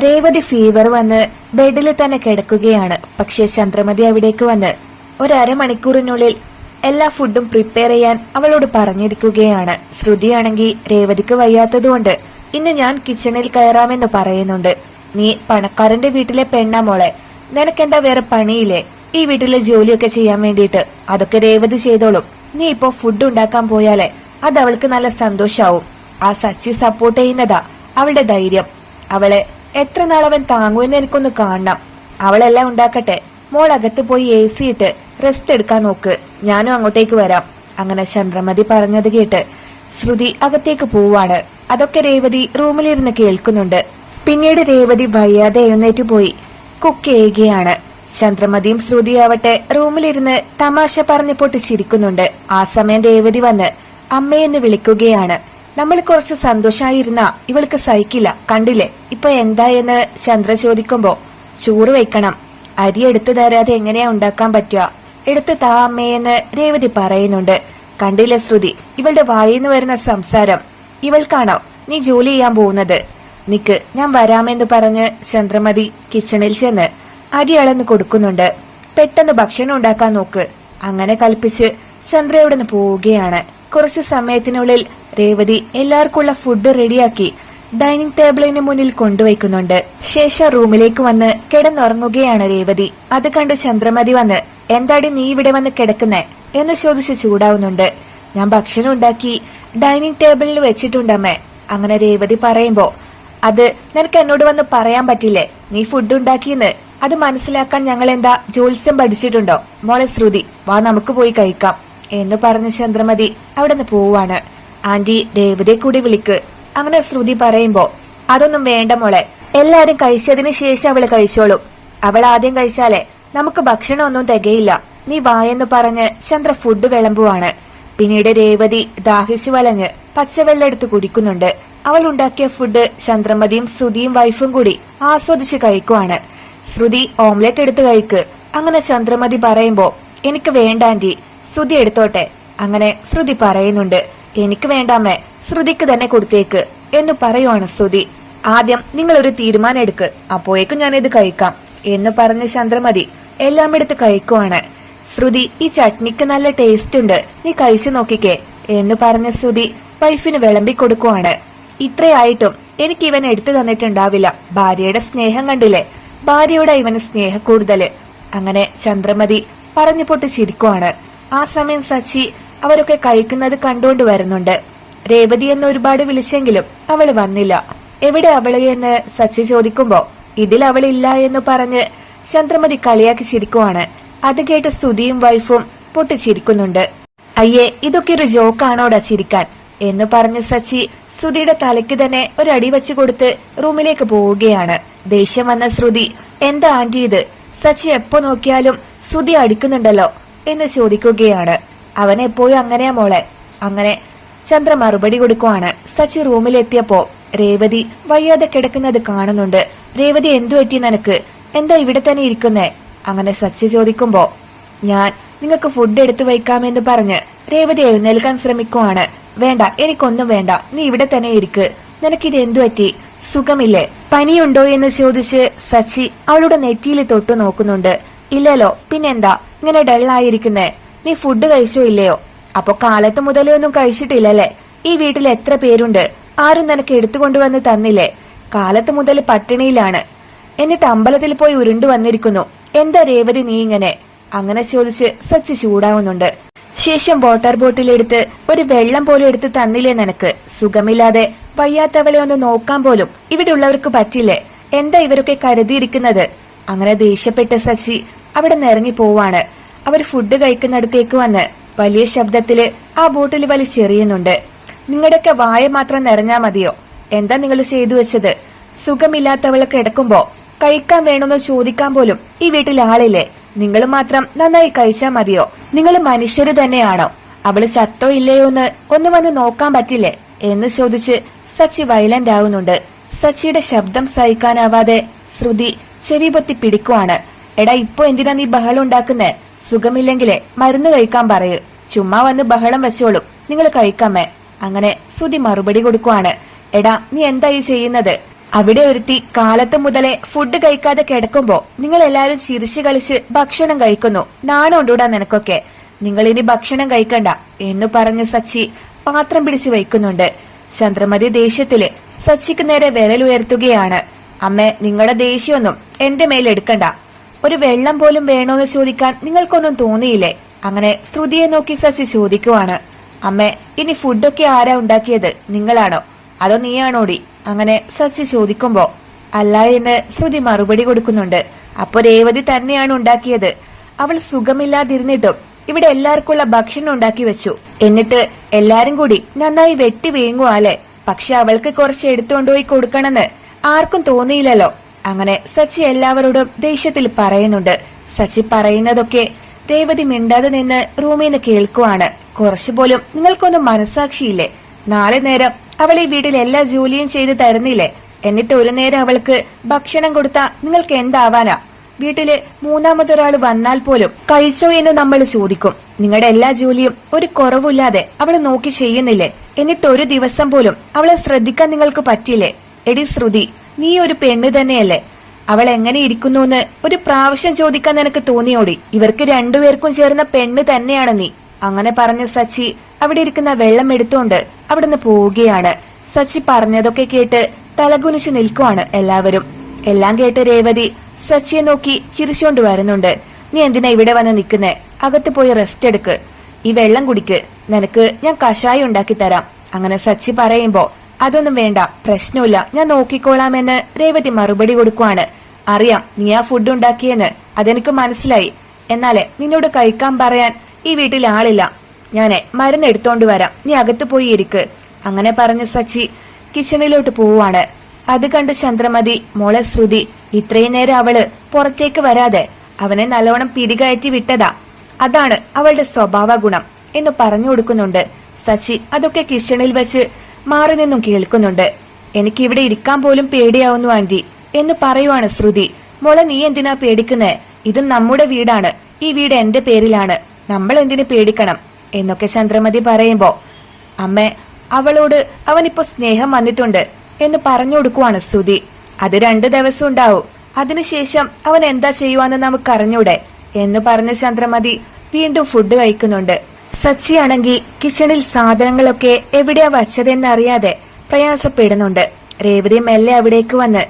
Revathi fever വന്ന് ബെഡിൽ തന്നെ കിടക്കുകയാണ്. പക്ഷേ ചന്ദ്രമതി അവിടേക്ക് വന്ന് ഒരു അരമണിക്കൂറിനുള്ളിൽ എല്ലാ ഫുഡും പ്രിപ്പയർ ചെയ്യാൻ അവളോട് പറഞ്ഞിരിക്കുകയാണ്. ശ്രുതിയാണെങ്കിൽ രേവതിക്ക് വയ്യാത്തതുകൊണ്ട് ഇന്ന് ഞാൻ കിച്ചണിൽ കയറാമെന്ന് പറയുന്നുണ്ട്. നീ പണക്കാരന്റെ വീട്ടിലെ പെണ്ണാ മോളെ. നിനക്കെന്താ വേറെ പണിയില്ലേ? ഈ വീട്ടിലെ ജോലിയൊക്കെ ചെയ്യാൻ വേണ്ടിയിട്ട് അതൊക്കെ രേവതി ചെയ്തോളും. നീ ഇപ്പോ ഫുഡ് ഉണ്ടാക്കാൻ പോയാലേ അത് അവൾക്ക് നല്ല സന്തോഷാവും. ആ സച്ചി സപ്പോർട്ട് ചെയ്യുന്നതാ അവളുടെ ധൈര്യം. അവളെ എത്ര നാളവൻ താങ്ങുമെന്ന് എനിക്കൊന്ന് കാണണം. അവളെല്ലാം ഉണ്ടാക്കട്ടെ. മോൾ അകത്ത് പോയി എ സി ഇട്ട് റെസ്റ്റ് എടുക്കാൻ നോക്ക്. ഞാനും അങ്ങോട്ടേക്ക് വരാം. അങ്ങനെ ചന്ദ്രമതി പറഞ്ഞത് കേട്ട് ശ്രുതി അകത്തേക്ക് പോവാണ്. അതൊക്കെ രേവതി റൂമിലിരുന്ന് കേൾക്കുന്നുണ്ട്. പിന്നീട് രേവതി വയ്യാതെ എഴുന്നേറ്റ് പോയി. കുക്ക് ചെയ്യുകയാണ് ചന്ദ്രമതിയും ശ്രുതിയാവട്ടെ റൂമിലിരുന്ന് തമാശ പറഞ്ഞു പൊട്ടിച്ചിരിക്കുന്നുണ്ട്. ആ സമയം രേവതി വന്ന് അമ്മയെന്ന് വിളിക്കുകയാണ്. നമ്മൾ കുറച്ച് സന്തോഷായിരുന്ന ഇവൾക്ക് സഹിക്കില്ല. കണ്ടില്ലേ? ഇപ്പൊ എന്താ എന്ന് ചന്ദ്ര ചോദിക്കുമ്പോ ചോറ് വെക്കണം. അരി എടുത്തു തരാതെ എങ്ങനെയാ ഉണ്ടാക്കാൻ പറ്റുക? എടുത്ത് താ അമ്മയെന്ന് രേവതി പറയുന്നുണ്ട്. കണ്ടില്ലേ ശ്രുതി? ഇവളുടെ വായിന്ന് വരുന്ന സംസാരം. ഇവൾക്കാണോ നീ ജോലി ചെയ്യാൻ പോകുന്നത്? നിക്ക് ഞാൻ വരാമെന്ന് പറഞ്ഞ് ചന്ദ്രമതി കിച്ചണിൽ ചെന്ന് അരി അളന്ന് കൊടുക്കുന്നുണ്ട്. പെട്ടെന്ന് ഭക്ഷണം ഉണ്ടാക്കാൻ നോക്ക്. അങ്ങനെ കൽപ്പിച്ച് ചന്ദ്ര ഇവിടുന്ന് പോവുകയാണ്. കുറച്ചു സമയത്തിനുള്ളിൽ രേവതി എല്ലാവർക്കുള്ള ഫുഡ് റെഡിയാക്കി ഡൈനിങ് ടേബിളിന് മുന്നിൽ കൊണ്ടുവയ്ക്കുന്നുണ്ട്. ശേഷം റൂമിലേക്ക് വന്ന് കിടന്നുറങ്ങുകയാണ് രേവതി. അത് കണ്ട് ചന്ദ്രമതി വന്ന് എന്താടി നീ ഇവിടെ വന്ന് കിടക്കുന്നേ? എന്ന് ചോദിച്ച് ചൂടാവുന്നുണ്ട്. ഞാൻ ഭക്ഷണം ഉണ്ടാക്കി ഡൈനിങ് ടേബിളിൽ വെച്ചിട്ടുണ്ടമ്മേ അങ്ങനെ രേവതി പറയുമ്പോ അത് നിനക്ക് എന്നോട് വന്ന് പറയാൻ പറ്റില്ലേ? നീ ഫുഡ് ഉണ്ടാക്കിയെന്ന്? അത് മനസ്സിലാക്കാൻ ഞങ്ങൾ എന്താ ജോത്സ്യം പഠിച്ചിട്ടുണ്ടോ? മോളെ ശ്രുതി വാ നമുക്ക് പോയി കഴിക്കാം. എന്ന് പറഞ്ഞ ചന്ദ്രമതി അവിടെ നിന്ന് പോവാണ്. ആന്റി രേവതിയെ കൂടി വിളിക്ക്. അങ്ങനെ ശ്രുതി പറയുമ്പോ അതൊന്നും വേണ്ട മോളെ എല്ലാരും കഴിച്ചതിന് ശേഷം അവൾ കഴിച്ചോളും. അവൾ ആദ്യം കഴിച്ചാലേ നമുക്ക് ഭക്ഷണം ഒന്നും തികയില്ല. നീ വായെന്ന് പറഞ്ഞ് ചന്ദ്ര ഫുഡ് വിളമ്പുവാണ്. പിന്നീട് രേവതി ദാഹിച്ചു വലഞ്ഞ് പച്ചവെള്ളം എടുത്ത് കുടിക്കുന്നുണ്ട്. അവൾ ഉണ്ടാക്കിയ ഫുഡ് ചന്ദ്രമതിയും ശ്രുതിയും വൈഫും കൂടി ആസ്വദിച്ച് കഴിക്കുവാണ്. ശ്രുതി ഓംലെറ്റ് എടുത്ത് കഴിക്ക്. അങ്ങനെ ചന്ദ്രമതി പറയുമ്പോ എനിക്ക് വേണ്ട ആന്റി ശ്രുതി എടുത്തോട്ടെ. അങ്ങനെ ശ്രുതി പറയുന്നുണ്ട് എനിക്ക് വേണ്ടാമേ ശ്രുതിക്ക് തന്നെ കൊടുത്തേക്ക് എന്ന് പറയുവാണ് ശ്രുതി. ആദ്യം നിങ്ങൾ ഒരു തീരുമാനം എടുക്ക് അപ്പോയേക്കും ഞാൻ ഇത് കഴിക്കാം എന്ന് പറഞ്ഞ ചന്ദ്രമതി എല്ലാം എടുത്ത് കഴിക്കുവാണ്. ശ്രുതി ഈ ചട്നിക്ക് നല്ല ടേസ്റ്റ് ഉണ്ട് നീ കഴിച്ചു നോക്കിക്കേ എന്ന് പറഞ്ഞ ശ്രുതി വൈഫിന് വിളമ്പി കൊടുക്കുവാണ്. ഇത്രയായിട്ടും എനിക്ക് ഇവൻ എടുത്തു തന്നിട്ടുണ്ടാവില്ല ഭാര്യയുടെ സ്നേഹം കണ്ടില്ലേ ഭാര്യയുടെ ഇവന് സ്നേഹ കൂടുതൽ അങ്ങനെ ചന്ദ്രമതി പറഞ്ഞു പൊട്ട് ചിരിക്കുവാണ് ആ സമയം സച്ചി അവരൊക്കെ കഴിക്കുന്നത് കണ്ടുകൊണ്ട് വരുന്നുണ്ട്. രേവതി എന്ന് ഒരുപാട് വിളിച്ചെങ്കിലും അവൾ വന്നില്ല. എവിടെ അവൾ എന്ന് സച്ചി ചോദിക്കുമ്പോ ഇതിൽ അവളില്ല എന്ന് പറഞ്ഞ് ചന്ദ്രമതി കളിയാക്കി ചിരിക്കുവാണ്. അത് കേട്ട് സ്തുതിയും വൈഫും പൊട്ടിച്ചിരിക്കുന്നുണ്ട്. അയ്യേ ഇതൊക്കെ ഒരു ജോക്കാണോടാ ചിരിക്കാൻ? എന്ന് പറഞ്ഞ് സച്ചി ശ്രുതിയുടെ തലയ്ക്ക് തന്നെ ഒരടി വെച്ചു കൊടുത്ത് റൂമിലേക്ക് പോവുകയാണ്. ദേഷ്യം വന്ന ശ്രുതി എന്താ ആന്റി ഇത്? സച്ചി എപ്പോ നോക്കിയാലും ശ്രുതി അടിക്കുന്നുണ്ടല്ലോ. എന്ന് ചോദിക്കുകയാണ്. അവൻ എപ്പോഴും അങ്ങനെയാ മോളെ? അങ്ങനെ ചന്ദ്ര മറുപടി കൊടുക്കുവാണ്. സച്ചി റൂമിലെത്തിയപ്പോ രേവതി വയ്യാതെ കിടക്കുന്നത് കാണുന്നുണ്ട്. രേവതി എന്തു പറ്റി നിനക്ക്? എന്താ ഇവിടെ തന്നെ ഇരിക്കുന്നേ? അങ്ങനെ സച്ചി ചോദിക്കുമ്പോ ഞാൻ നിങ്ങൾക്ക് ഫുഡ് എടുത്തു വയ്ക്കാമെന്ന് പറഞ്ഞ് രേവതി എഴുന്നേൽക്കാൻ ശ്രമിക്കുവാണ്. വേണ്ട എനിക്കൊന്നും വേണ്ട. നീ ഇവിടെ തന്നെ ഇരിക്ക്. നിനക്കിത് എന്തു പറ്റി? സുഖമില്ലേ? പനിയുണ്ടോ എന്ന് ചോദിച്ച് സച്ചി അവളുടെ നെറ്റിയിൽ തൊട്ടു നോക്കുന്നുണ്ട്. ഇല്ലല്ലോ പിന്നെന്താ? ഇങ്ങനെ ഡള്ളായിരിക്കുന്നേ. നീ ഫുഡ് കഴിച്ചോ ഇല്ലയോ? അപ്പൊ കാലത്ത് മുതലേ ഒന്നും കഴിച്ചിട്ടില്ലല്ലേ? ഈ വീട്ടിൽ എത്ര പേരുണ്ട്? ആരും നിനക്ക് എടുത്തുകൊണ്ടുവന്ന് തന്നില്ലേ? കാലത്ത് മുതൽ പട്ടിണിയിലാണ്. എന്നിട്ട് അമ്പലത്തിൽ പോയി ഉരുണ്ടു വന്നിരിക്കുന്നു. എന്താ രേവതി നീ ഇങ്ങനെ? അങ്ങനെ ചോദിച്ച് സച്ചി ചൂടാവുന്നുണ്ട്. ശേഷം വാട്ടർ ബോട്ടിൽ എടുത്ത് ഒരു വെള്ളം പോലും എടുത്ത് തന്നില്ലേ നിനക്ക്? സുഖമില്ലാതെ വയ്യാത്തവളെ ഒന്ന് നോക്കാൻ പോലും ഇവിടെ ഉള്ളവർക്ക് പറ്റില്ലേ? എന്താ ഇവരൊക്കെ കരുതിയിരിക്കുന്നത്? അങ്ങനെ ദേഷ്യപ്പെട്ട സച്ചി അവിടെ നിറങ്ങി പോവാണ്. അവർ ഫുഡ് കഴിക്കുന്നിടത്തേക്ക് വന്ന് വലിയ ശബ്ദത്തിൽ ആ ബോട്ടിൽ വലിച്ചെറിയുന്നുണ്ട് നിങ്ങളുടെയൊക്കെ വായ മാത്രം നിറഞ്ഞാ മതിയോ? എന്താ നിങ്ങൾ ചെയ്തു വെച്ചത്? സുഖമില്ലാത്തവളെ കിടക്കുമ്പോ കഴിക്കാൻ വേണമെന്ന് ചോദിക്കാൻ പോലും ഈ വീട്ടിൽ ആളില്ലേ? നിങ്ങൾ മാത്രം നന്നായി കഴിച്ചാ മതിയോ? നിങ്ങൾ മനുഷ്യര് തന്നെയാണോ? അവൾ ചത്തോ ഇല്ലയോ എന്ന് ഒന്ന് വന്ന് നോക്കാൻ പറ്റില്ലേ? എന്ന് ചോദിച്ച് സച്ചി വയലന്റ് ആവുന്നുണ്ട്. സച്ചിയുടെ ശബ്ദം സഹിക്കാനാവാതെ ശ്രുതി ചെവി പൊത്തി പിടിക്കുവാണ്. എടാ ഇപ്പൊ എന്തിനാ നീ ബഹളം ഉണ്ടാക്കുന്നേ? സുഖമില്ലെങ്കിലേ മരുന്ന് കഴിക്കാൻ പറയൂ. ചുമ്മാ വന്ന് ബഹളം വെച്ചോളും. നിങ്ങൾ കഴിക്കാമേ അങ്ങനെ സുതി മറുപടി കൊടുക്കുവാണ്. എടാ നീ എന്താ ഈ ചെയ്യുന്നത്? അവിടെ ഒരുത്തി കാലത്ത് മുതലേ ഫുഡ് കഴിക്കാതെ കിടക്കുമ്പോ നിങ്ങൾ എല്ലാരും ചിരിച്ചു കളിച്ച് ഭക്ഷണം കഴിക്കുന്നു. നാണമുണ്ടൂടാ നിനക്കൊക്കെ? നിങ്ങൾ ഇനി ഭക്ഷണം കഴിക്കണ്ട. എന്ന് പറഞ്ഞ് സച്ചി പാത്രം പിടിച്ചു വയ്ക്കുന്നുണ്ട്. ചന്ദ്രമതി ദേഷ്യത്തിൽ സച്ചിക്ക് നേരെ വിരലുയർത്തുകയാണ്. അമ്മേ നിങ്ങളുടെ ദേഷ്യമൊന്നും എന്റെ മേലെടുക്കണ്ട. ഒരു വെള്ളം പോലും വേണോന്ന് ചോദിക്കാൻ നിങ്ങൾക്കൊന്നും തോന്നിയില്ലേ? അങ്ങനെ ശ്രുതിയെ നോക്കി ശശി ചോദിക്കുവാണ്. അമ്മേ ഇനി ഫുഡൊക്കെ ആരാ ഉണ്ടാക്കിയത്? നിങ്ങളാണോ? അതോ നീയാണോടി? അങ്ങനെ സച്ചി ചോദിക്കുമ്പോ അല്ല എന്ന് ശ്രുതി മറുപടി കൊടുക്കുന്നുണ്ട്. അപ്പൊ രേവതി തന്നെയാണ് ഉണ്ടാക്കിയത്. അവൾ സുഖമില്ലാതിരുന്നിട്ടും ഇവിടെ എല്ലാവർക്കുള്ള ഭക്ഷണം ഉണ്ടാക്കി വെച്ചു. എന്നിട്ട് എല്ലാരും കൂടി നന്നായി വെട്ടി വീങ്ങുവാലെ പക്ഷെ അവൾക്ക് കുറച്ച് എടുത്തുകൊണ്ടുപോയി കൊടുക്കണമെന്ന് ആർക്കും തോന്നിയില്ലല്ലോ. അങ്ങനെ സച്ചി എല്ലാവരോടും ദേഷ്യത്തിൽ പറയുന്നുണ്ട്. സച്ചി പറയുന്നതൊക്കെ രേവതി മിണ്ടാതെ നിന്ന് റൂമിൽ കേൾക്കുവാണ്. കുറച്ചുപോലും നിങ്ങൾക്കൊന്നും മനസാക്ഷിയില്ലേ നാളെ നേരം അവൾ ഈ വീട്ടിൽ എല്ലാ ജോലിയും ചെയ്ത് തരുന്നില്ലേ? എന്നിട്ട് ഒരു നേരം അവൾക്ക് ഭക്ഷണം കൊടുത്ത നിങ്ങൾക്ക് എന്താവാനാ? വീട്ടിൽ മൂന്നാമതൊരാൾ വന്നാൽ പോലും കഴിച്ചോ എന്ന് നമ്മൾ ചോദിക്കും. നിങ്ങളുടെ എല്ലാ ജോലിയും ഒരു കുറവില്ലാതെ അവൾ നോക്കി ചെയ്യുന്നില്ലേ? എന്നിട്ട് ഒരു ദിവസം പോലും അവളെ ശ്രദ്ധിക്കാൻ നിങ്ങൾക്ക് പറ്റില്ലേ എടി ശ്രുതി നീ ഒരു പെണ്ണ് തന്നെയല്ലേ? അവൾ എങ്ങനെ ഇരിക്കുന്നുവെന്ന് ഒരു പ്രാവശ്യം ചോദിക്കാൻ നിനക്ക് തോന്നിയോടി? ഇവർക്ക് രണ്ടുപേർക്കും ചേർന്ന പെണ്ണ് തന്നെയാണ് നീ. അങ്ങനെ പറഞ്ഞ സച്ചി അവിടെ ഇരിക്കുന്ന വെള്ളം എടുത്തുകൊണ്ട് അവിടുന്ന് പോവുകയാണ്. സച്ചി പറഞ്ഞതൊക്കെ കേട്ട് തലകുനിച്ച് നിൽക്കുവാണ് എല്ലാവരും. എല്ലാം കേട്ട് രേവതി സച്ചിയെ നോക്കി ചിരിച്ചുകൊണ്ട് വരുന്നുണ്ട്. നീ എന്തിനാ ഇവിടെ വന്ന് നിൽക്കുന്നേ? അകത്ത് പോയി റെസ്റ്റ് എടുക്ക്. ഈ വെള്ളം കുടിക്ക്. നിനക്ക് ഞാൻ കഷായം ഉണ്ടാക്കി തരാം. അങ്ങനെ സച്ചി പറയുമ്പോ അതൊന്നും വേണ്ട പ്രശ്നമില്ല. ഞാൻ നോക്കിക്കോളാമെന്ന് രേവതി മറുപടി കൊടുക്കുവാണ്. അറിയാം നീ ആ ഫുഡ് ഉണ്ടാക്കിയെന്ന്. അതെനിക്ക് മനസ്സിലായി. എന്നാലേ നിന്നോട് കഴിക്കാൻ പറയാൻ ഈ വീട്ടിൽ ആളില്ല. ഞാനെ മരുന്ന് എടുത്തോണ്ട് വരാം. നീ അകത്ത് പോയി ഇരിക്ക്. അങ്ങനെ പറഞ്ഞ സച്ചി കിച്ചണിലോട്ട് പോവാണ് അത് കണ്ട് ചന്ദ്രമതി മോളെ ശ്രുതി ഇത്രയും നേരം അവൾ പുറത്തേക്ക് വരാതെ അവനെ നല്ലോണം പിടികയറ്റി വിട്ടതാ. അതാണ് അവളുടെ സ്വഭാവ ഗുണം എന്ന് പറഞ്ഞു കൊടുക്കുന്നുണ്ട്. സച്ചി അതൊക്കെ കിച്ചണിൽ വെച്ച് മാറി നിന്നും കേൾക്കുന്നുണ്ട്. എനിക്ക് ഇവിടെ ഇരിക്കാൻ പോലും പേടിയാവുന്നു ആന്റി. എന്ന് പറയുവാണ് ശ്രുതി. മോളെ നീ എന്തിനാ പേടിക്കുന്നത് ഇത് നമ്മുടെ വീടാണ്. ഈ വീട് എന്റെ പേരിലാണ്. നമ്മൾ എന്തിനു പേടിക്കണം? എന്നൊക്കെ ചന്ദ്രമതി പറയുമ്പോ അമ്മ അവളോട് അവനിപ്പോ സ്നേഹം വന്നിട്ടുണ്ട് എന്ന് പറഞ്ഞു കൊടുക്കുവാണ് ശ്രുതി. അത് രണ്ടു ദിവസം ഉണ്ടാവും. അതിനുശേഷം അവൻ എന്താ ചെയ്യുവാന്ന് നമുക്ക് അറിഞ്ഞൂടെ എന്ന് പറഞ്ഞ ചന്ദ്രമതി വീണ്ടും ഫുഡ് കഴിക്കുന്നുണ്ട്. സച്ചിയാണെങ്കിൽ കിച്ചണിൽ സാധനങ്ങളൊക്കെ എവിടെയാ വച്ചതെന്നറിയാതെ പ്രയാസപ്പെടുന്നുണ്ട്. രേവതി മെല്ലെ അവിടേക്ക് വന്ന്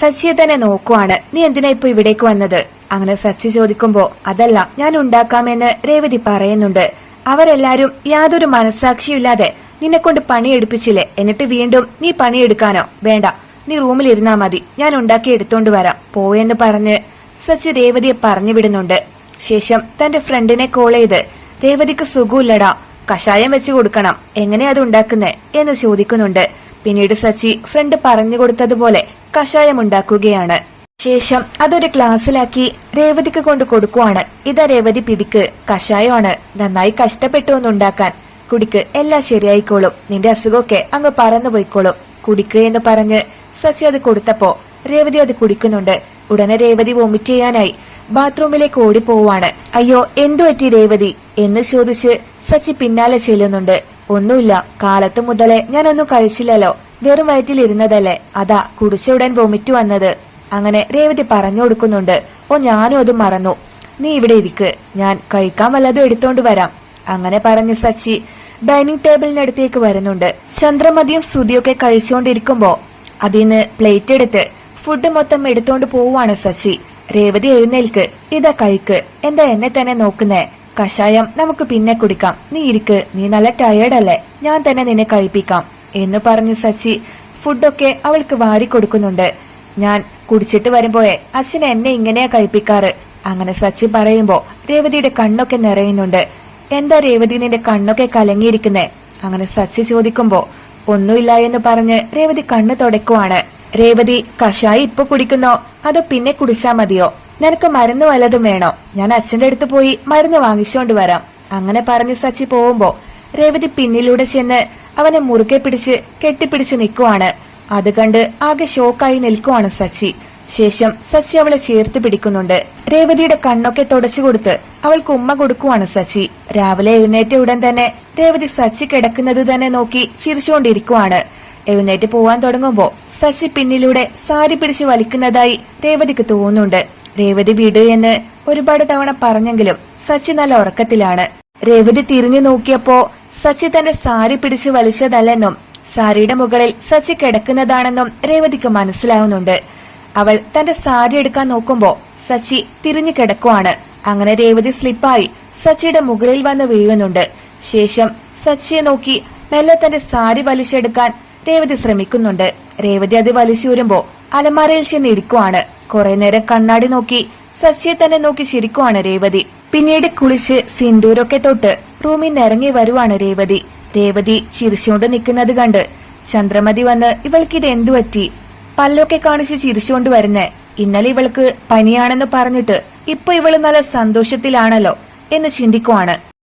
സച്ചിയെ തന്നെ നോക്കുവാണ്. നീ എന്തിനാ ഇപ്പൊ ഇവിടേക്ക് വന്നത്? അങ്ങനെ സച്ചി ചോദിക്കുമ്പോ അതല്ല ഞാൻ ഉണ്ടാക്കാമെന്ന് രേവതി പറയുന്നുണ്ട്. അവരെല്ലാരും യാതൊരു മനസാക്ഷിയില്ലാതെ നിന്നെ കൊണ്ട് പണിയെടുപ്പിച്ചില്ലേ? എന്നിട്ട് വീണ്ടും നീ പണിയെടുക്കാനോ? വേണ്ട നീ റൂമിൽ ഇരുന്നാ മതി. ഞാൻ ഉണ്ടാക്കി എടുത്തോണ്ട് വരാം. പോയെന്ന് പറഞ്ഞ് സച്ചി രേവതിയെ പറഞ്ഞു വിടുന്നുണ്ട്. ശേഷം തന്റെ ഫ്രണ്ടിനെ കോൾ ചെയ്ത് രേവതിക്ക് സുഖമില്ലടാ. കഷായം വെച്ച് കൊടുക്കണം. എങ്ങനെയാ അത് ഉണ്ടാക്കുന്നേ എന്ന് ചോദിക്കുന്നുണ്ട്. പിന്നീട് സച്ചി ഫ്രണ്ട് പറഞ്ഞു കൊടുത്തതുപോലെ കഷായം ഉണ്ടാക്കുകയാണ്. ശേഷം അതൊരു ഗ്ലാസ്സിലാക്കി രേവതിക്ക് കൊണ്ട് കൊടുക്കുവാണ്. ഇതാ രേവതി പിടിക്ക്. കഷായമാണ്. നന്നായി കഷ്ടപ്പെട്ടു ഒന്നുണ്ടാക്കാൻ കുടിക്ക് എല്ലാം ശരിയായിക്കോളും. നിന്റെ അസുഖമൊക്കെ അങ്ങ് പറന്നു പോയിക്കോളും. കുടിക്ക് എന്ന് പറഞ്ഞ് സച്ചി അത് കൊടുത്തപ്പോ രേവതി അത് കുടിക്കുന്നുണ്ട്. ഉടനെ രേവതി വോമിറ്റ് ചെയ്യാനായി. ബാത്റൂമിലേക്ക് ഓടിപ്പോവാണ് അയ്യോ എന്തു പറ്റി രേവതി? എന്ന് ചോദിച്ച് സച്ചി പിന്നാലെ ചെല്ലുന്നുണ്ട്. ഒന്നുമില്ല കാലത്ത് മുതലേ ഞാനൊന്നും കഴിച്ചില്ലല്ലോ. വെറും വയറ്റിലിരുന്നതല്ലേ? അതാ കുടിച്ച ഉടൻ വൊമിറ്റ് വന്നത്. അങ്ങനെ രേവതി പറഞ്ഞു കൊടുക്കുന്നുണ്ട്. ഓ ഞാനും അത് മറന്നു. നീ ഇവിടെ ഇരിക്ക്. ഞാൻ കഴിക്കാൻ വല്ലതും എടുത്തോണ്ട് വരാം. അങ്ങനെ പറഞ്ഞ് സച്ചി ഡൈനിങ് ടേബിളിനടുത്തേക്ക് വരുന്നുണ്ട്. ചന്ദ്രമതിയും സ്തുതിയൊക്കെ കഴിച്ചുകൊണ്ടിരിക്കുമ്പോ അതിന്ന് പ്ലേറ്റ് എടുത്ത് ഫുഡ് മൊത്തം എടുത്തോണ്ട് പോവാണ് സച്ചി. രേവതി എഴുന്നേൽക്ക്. ഇതാ കഴിക്ക്. എന്താ എന്നെ തന്നെ നോക്കുന്നേ? കഷായം നമുക്ക് പിന്നെ കുടിക്കാം. നീ ഇരിക്ക്. നീ നല്ല ടയേർഡല്ലേ ഞാൻ തന്നെ നിന്നെ കഴിപ്പിക്കാം. എന്ന് പറഞ്ഞ് സച്ചി. ഫുഡൊക്കെ അവൾക്ക് വാരി കൊടുക്കുന്നുണ്ട്. ഞാൻ കുടിച്ചിട്ട് വരുമ്പോയെ അച്ഛൻ എന്നെ ഇങ്ങനെയാ കഴിപ്പിക്കാറ്. അങ്ങനെ സച്ചി പറയുമ്പോ രേവതിയുടെ കണ്ണൊക്കെ നിറയുന്നുണ്ട്. എന്താ രേവതി നിന്റെ കണ്ണൊക്കെ കലങ്ങിയിരിക്കുന്നേ? അങ്ങനെ സച്ചി ചോദിക്കുമ്പോ ഒന്നുമില്ല എന്ന് പറഞ്ഞ് രേവതി കണ്ണ് തുടക്കുവാണ് രേവതി കഷായി ഇപ്പൊ കുടിക്കുന്നോ? അതോ പിന്നെ കുടിച്ചാ മതിയോ? നിനക്ക് മരുന്ന് വല്ലതും വേണോ? ഞാൻ അച്ഛന്റെ അടുത്ത് പോയി മരുന്ന് വാങ്ങിച്ചോണ്ട് വരാം. അങ്ങനെ പറഞ്ഞ് സച്ചി പോകുമ്പോ രേവതി പിന്നിലൂടെ ചെന്ന് അവനെ മുറുകെ പിടിച്ച് കെട്ടിപ്പിടിച്ച് നിൽക്കുവാണ് അത് കണ്ട് ആകെ ഷോക്കായി നിൽക്കുവാണ് സച്ചി. ശേഷം സച്ചി അവളെ ചേർത്ത് പിടിക്കുന്നുണ്ട്. രേവതിയുടെ കണ്ണൊക്കെ തുടച്ചു കൊടുത്ത് അവൾക്ക് ഉമ്മ കൊടുക്കുവാണ് സച്ചി. രാവിലെ എഴുന്നേറ്റ ഉടൻ തന്നെ രേവതി സച്ചി കിടക്കുന്നത് തന്നെ നോക്കി ചിരിച്ചുകൊണ്ടിരിക്കുവാണ്. എഴുന്നേറ്റ് പോവാൻ തുടങ്ങുമ്പോ ശശി പിന്നിലൂടെ സാരി പിടിച്ച് വലിക്കുന്നതായി രേവതിക്ക് തോന്നുന്നുണ്ട്. രേവതി വിട് എന്ന് ഒരുപാട് തവണ പറഞ്ഞെങ്കിലും സച്ചി നല്ല ഉറക്കത്തിലാണ്. രേവതി തിരിഞ്ഞു നോക്കിയപ്പോ സച്ചി തന്റെ സാരി പിടിച്ച് വലിച്ചതല്ലെന്നും സാരിയുടെ മുകളിൽ സച്ചി കിടക്കുന്നതാണെന്നും രേവതിക്ക് മനസ്സിലാവുന്നുണ്ട്. അവൾ തന്റെ സാരി എടുക്കാൻ നോക്കുമ്പോ സച്ചി തിരിഞ്ഞു കിടക്കുവാണ്. അങ്ങനെ രേവതി സ്ലിപ്പായി സച്ചിയുടെ മുകളിൽ വന്ന് വീഴുന്നുണ്ട്. ശേഷം സച്ചിയെ നോക്കി മെല്ലെ തന്റെ സാരി വലിച്ചെടുക്കാൻ രേവതി ശ്രമിക്കുന്നുണ്ട്. രേവതി അത് വലിച്ചൂരുമ്പോ അലമാരയിൽ ചെന്ന് ഇരിക്കുവാണ് കുറെ നേരം കണ്ണാടി നോക്കി ശശിയെ തന്നെ നോക്കി ചിരിക്കുവാണ് രേവതി. പിന്നീട് കുളിച്ച് സിന്ദൂരൊക്കെ തൊട്ട് റൂമിൽ നിറങ്ങി വരുവാണ് രേവതി. രേവതി ചിരിച്ചുകൊണ്ട് നിൽക്കുന്നത് കണ്ട് ചന്ദ്രമതി വന്ന് ഇവൾക്ക് ഇത് എന്തു പറ്റി? പല്ലൊക്കെ കാണിച്ച് ചിരിച്ചുകൊണ്ട് വരുന്നേ. ഇന്നലെ ഇവൾക്ക് പനിയാണെന്ന് പറഞ്ഞിട്ട് ഇപ്പൊ ഇവൾ നല്ല സന്തോഷത്തിലാണല്ലോ എന്ന് ചിന്തിക്കുവാണ്.